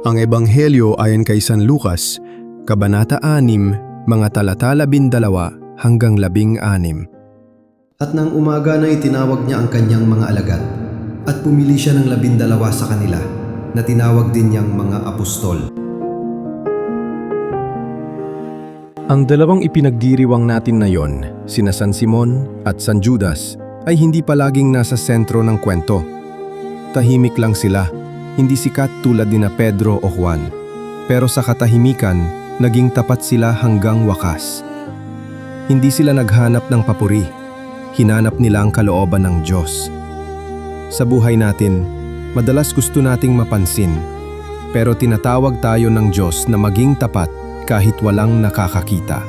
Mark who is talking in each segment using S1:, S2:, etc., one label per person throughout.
S1: Ang Ebanghelyo ayon kay San Lucas, Kabanata 6, mga talatala 12 hanggang 16.
S2: At nang umaga na itinawag niya ang kanyang mga alagad, at pumili siya ng labindalawa sa kanila, na tinawag din niyang mga apostol.
S1: Ang dalawang ipinagdiriwang natin na yon, sina San Simon at San Judas, ay hindi palaging nasa sentro ng kwento. Tahimik lang sila, hindi sikat tulad ni na Pedro o Juan. Pero sa katahimikan, naging tapat sila hanggang wakas. Hindi sila naghanap ng papuri, hinanap nila ang kalooban ng Diyos. Sa buhay natin, madalas gusto nating mapansin, pero tinatawag tayo ng Diyos na maging tapat kahit walang nakakakita.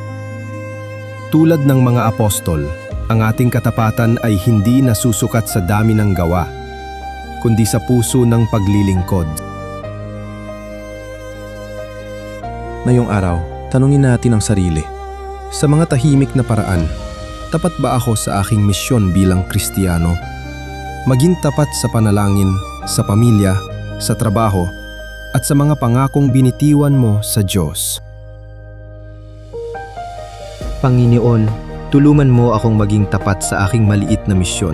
S1: Tulad ng mga apostol, ang ating katapatan ay hindi nasusukat sa dami ng gawa, kundi sa puso ng paglilingkod. Ngayong araw, tanungin natin ang sarili. Sa mga tahimik na paraan, tapat ba ako sa aking misyon bilang Kristiyano? Maging tapat sa panalangin, sa pamilya, sa trabaho, at sa mga pangakong binitiwan mo sa Diyos.
S3: Panginoon, tulungan mo akong maging tapat sa aking maliit na misyon.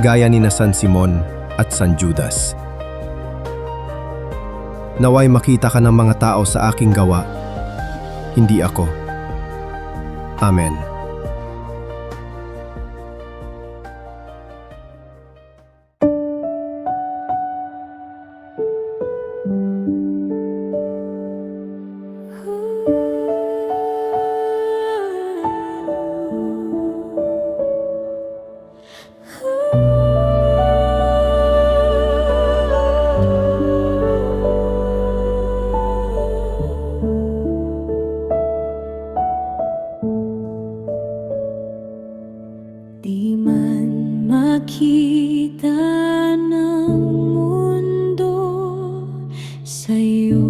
S1: Gaya ni na San Simon at San Judas. Naway makita ka ng mga tao sa aking gawa, hindi ako. Amen.
S4: Makita ng mundo. Sa'yo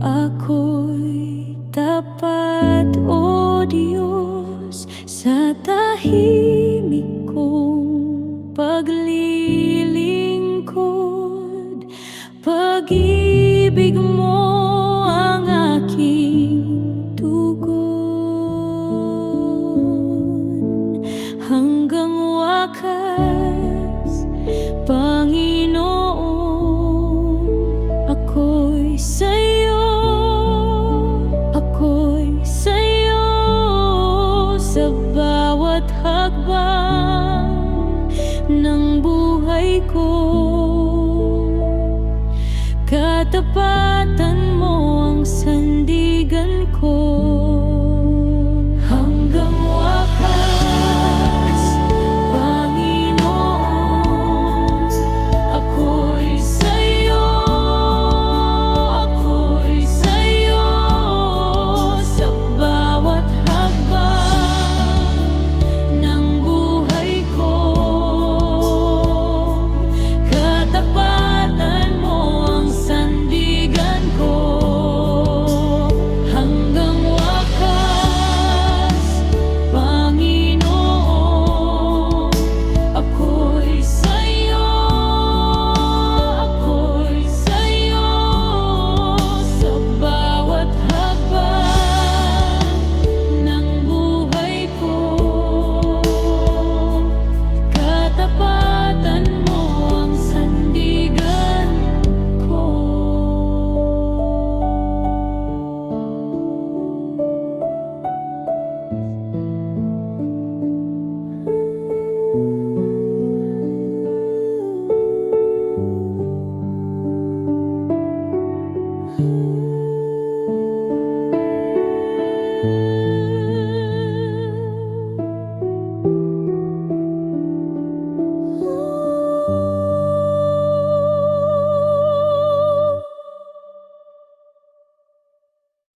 S4: ako'y tapat, O Diyos. Sa tahimik kong paglilingkod Pag-ibig mo sa'yo sa bawat hakbang ng buhay ko. Katapatan mo ang sandigan ko Música